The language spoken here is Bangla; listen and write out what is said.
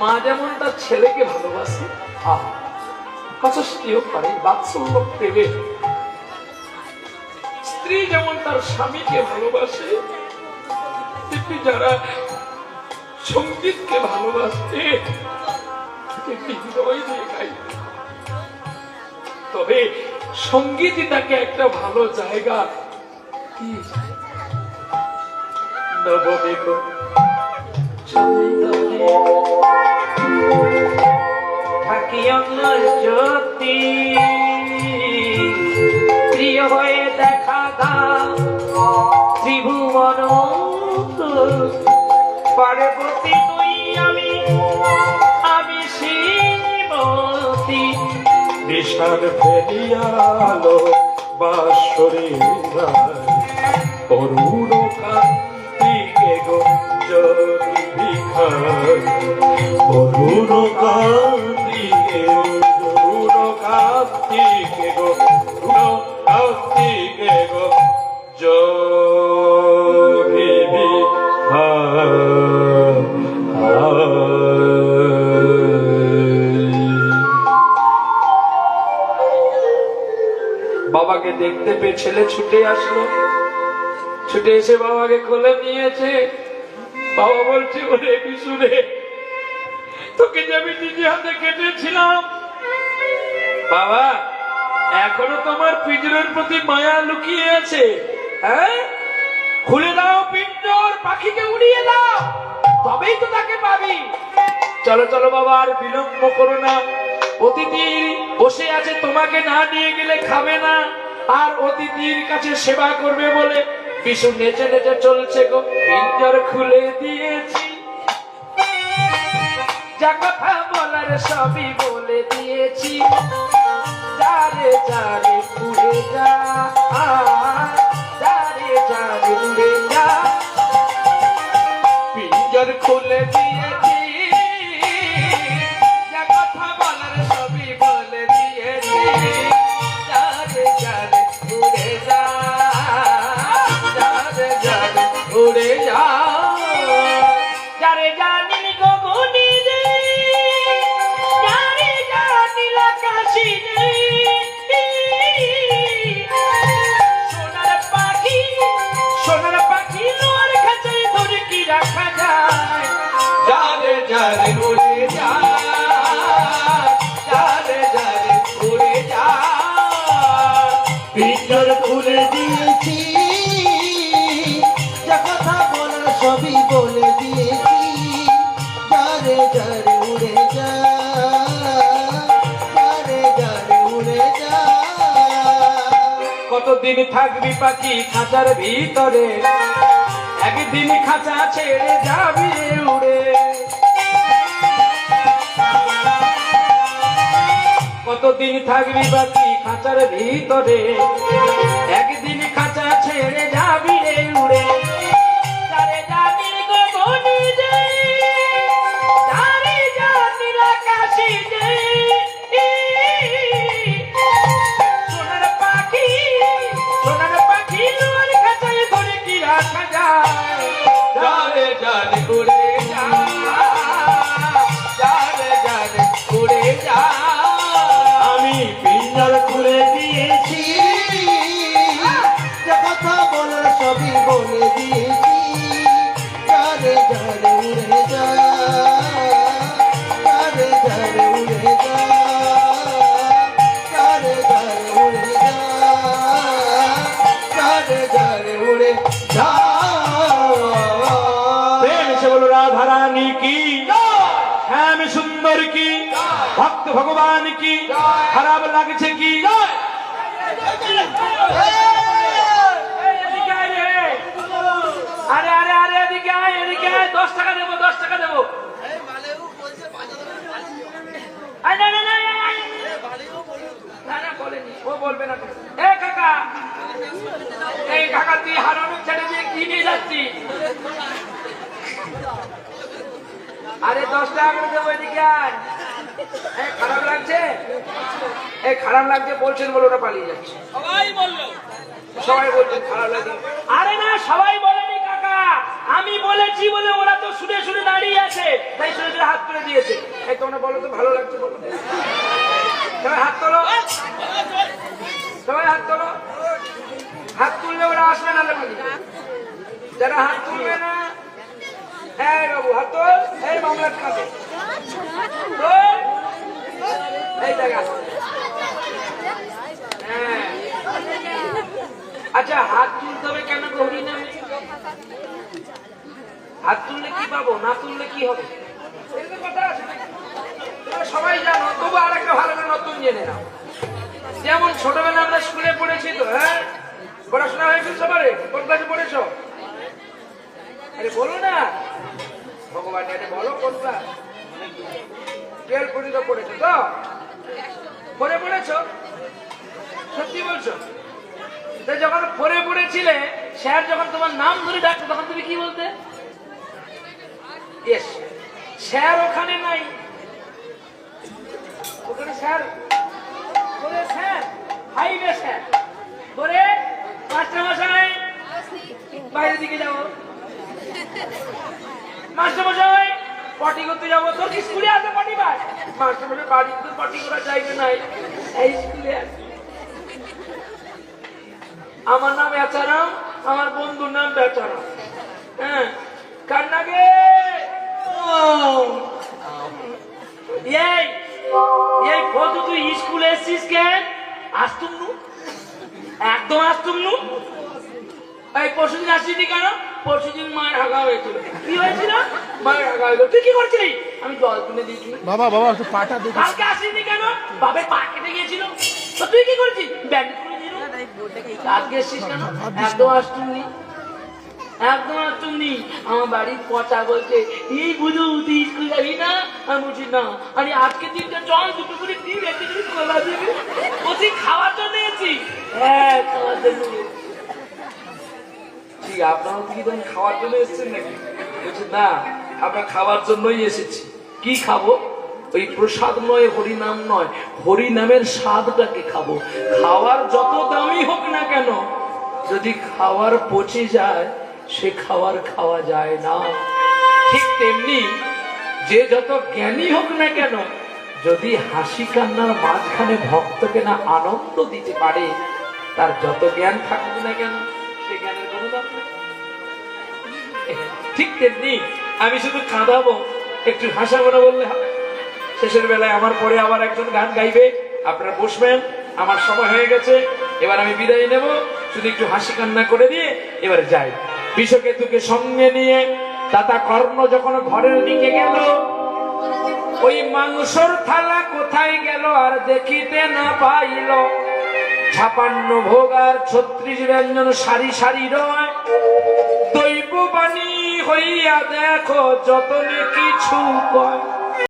মা যেমন তার ছেলেকে ভালোবাসে কত পারে বাৎসল্য প্রেমে স্ত্রী যেমন তার স্বামীকে ভালোবাসে, তেমনি যারা সঙ্গীতকে ভালোবাসে তবে সঙ্গীতই তাকে একটা ভালো জায়গা। নবমেঘ চন্দনে থাকি অন্যর জ্যোতি। প্রিয় হয়ে দেখা দাও ত্রিভুবন পার্বতী, তুই আমি আমি শ্রীমতী বিষাদ ফেলিয়ালো বাসরে করুণ কান্তিকে করুণ কান্তিকে করুণ কান্তিকে গো করুণ কান্তিকে গো জরি বাবাকে দেখতে পেয়ে ছেলে ছুটে আসলো। ছুটে এসে বাবাকে কোলে নিয়েছে। বাবা বলছে, ওরে বিশুরে তোকে যে আমি নিজে হাতে কেটেছিলাম। বাবা, এখনও তোমার পিঞ্জরের প্রতি মায়া লুকিয়ে আছে হ্যাঁ? খুলে দাও পিঞ্জর পাখিকে উড়িয়ে দাও। তবেই তো তাকে পাবি। চলো চলো বাবা, আর বিলম্ব করো না। অতিথি বসে আছে, তোমাকে না নিয়ে গেলে খাবে না। আর অতিথির কাছে সেবা করবে বলে বিশু নেচে নেচে চলছে গো। পিঞ্জর খুলে দিয়েছি। যা কথা বলার সবই বলে দিয়েছি। যারে যারে ঘুরে যা কতদিন থাকবি পাখি খাঁচার ভিতরে? একদিন খাঁচা ছেড়ে যাবি উড়ে। কতদিন থাকবি পাখি খাঁচার ভিতরে? একদিন খাঁচা ছেড়ে যাবি রে উড়ে। বলে দিয়েছি যারে যারে উড়ে যা যারে যারে উড়ে যা যারে যারে উড়ে যা যারে যারে উড়ে যা। প্রেম সে বলো রাধা রানী কি? শ্যাম সুন্দর কি? ভক্ত ভগবান কি? খারাপ লাগছে কি আরে আরে আরে এদিকে আয় এদিকে আয় দশ টাকা দেবো দশ টাকা দেবো আয়, না, না, না, আয়, আয়। না, না, বলেনি, ও বলবে না তো। এ কাকা এই কাকা তুই হারানো ছেড়ে দিয়ে কি নিয়ে যাচ্ছি? আরে দশ টাকা করে দেবো এদিকে আয়। খারাপ লাগছে? এই খারাপ লাগছে বলছেন বলে ওরা পালিয়ে যাচ্ছে। সবাই বলল। সবাই বলছেন খারাপ লাগে আরে না সবাই বলেনি কাকা। আমি বলেছি বলে ওরা তো শুনে শুনে দাঁড়িয়ে আছে। তাই শুনে হাত তুলে দিয়েছে। এই তোমরা বলো তো ভালো লাগছে বলো সবাই হাত তোলো সবাই হাত তোলো হাত তুললে ওরা আসবে না বলি যারা হাত তুলবে না হ্যাঁ বাবু হাত তোল কাছে এই জায়গা হ্যাঁ। আচ্ছা হাত তুলতে হবে কেন গৌরী নামে হাত তুললে কি পাবো, না তুললে কি হবে? সবাই জানো, তবু আর একটা ভালো করে নতুন জেনে নাও। যেমন ছোটবেলা আমরা স্কুলে পড়েছি তো হ্যাঁ? পড়াশোনা হয়েছিল সবারে কোন ক্লাসে পড়েছো? আরে বলো না। ভগবান এটা বলো কোন ক্লাস টুয়েলভ পর্যন্ত পড়েছো তো? পরে পড়েছো? সত্যি বলছো? যখন পরে পড়েছিলে স্যার যখন তোমার নাম ধরে ডাকতো তখন তুমি কি বলতে? স্যার ওখানে নাই। ওখানে স্যার বলে স্যার হাইবে স্যার। বলে মাস্টার মশাই বাইরের দিকে যাব মাস্টার মশাই পটি করতে যাব। তোর কি স্কুলে আছে পটি ভাই? মাস্টার মশাই বাড়িতে তো পটি করা যাইবে নাই। এই স্কুলে আমার নাম বেচারাম আমার বন্ধুর নাম বেচারাম। হ্যাঁ কার নাগে? এই এই বন্ধু তুই স্কুলে এসছিস কেন? আসতুম নু একদম আসতুম নু এই পরশুদিন আসছিলি কেন? পরশুদিন মায়ের হাগা হয়েছিল। কি হয়েছিল? তুই কি করছিলি? আমি জল তুলে দিয়েছি। বাবা বাবা একটু পাটা দেখে। কালকে আসিনি কেন? বাবার পা কেটে গিয়েছিল। তো তুই কি করছিস? করে দিল। আজকে এসছিস কেন? একদম আসতুমনি একদম আসতুমনি আমার বাড়ির পচা বলছে এই বুঝু তুই স্কুল যাবি না? আমি বলছি না। আরে আজকে দিনটা চল দুটো করে দিন একটা করে কলা দিবি বলছি খাওয়ার জন্য এসেছি হ্যাঁ খাওয়ার জন্য এসেছি। ঠিক আপনারা কি খাওয়ার জন্য এসেছেন নাকি? বলছে না। আমরা খাওয়ার জন্যই এসেছি। কি খাব? ওই প্রসাদ নয় হরি নাম নয় হরি নামের স্বাদটাকে খাব। খাওয়ার যত দামি হোক না কেন, যদি খাওয়ার পচে যায়, সে খাওয়ার খাওয়া যায় না। ঠিক তেমনি যে যত জ্ঞানী হোক না কেন, যদি হাসি কান্নার মাঝখানে ভক্তকে না আনন্দ দিতে পারে, তার যত জ্ঞান থাকুক না কেন, সে জ্ঞানের কোনো দাম ঠিক তেমনি আমি শুধু কাঁদাবো, একটু হাসাবো না বললে হবে। শেষের বেলায় আমার পরে আবার একজন গান গাইবে। আপনারা বসবেন, আমার সময় হয়ে গেছে, এবার আমি বিদায় নেব। শুধু একটু হাসি কান্না করে দিয়ে এবার যাই। বিষকেতুকে সঙ্গে নিয়ে দাতা কর্ণ যখন ঘরের দিকে গেল, ওই মাংসর থালা কোথায় গেল আর দেখিতে না পাইল। ছাপান্ন ভোগ আর ছত্রিশ ব্যঞ্জন সারি সারি রয়। দৈব বাণী হইয়া দেখো যতনে কিছু কয়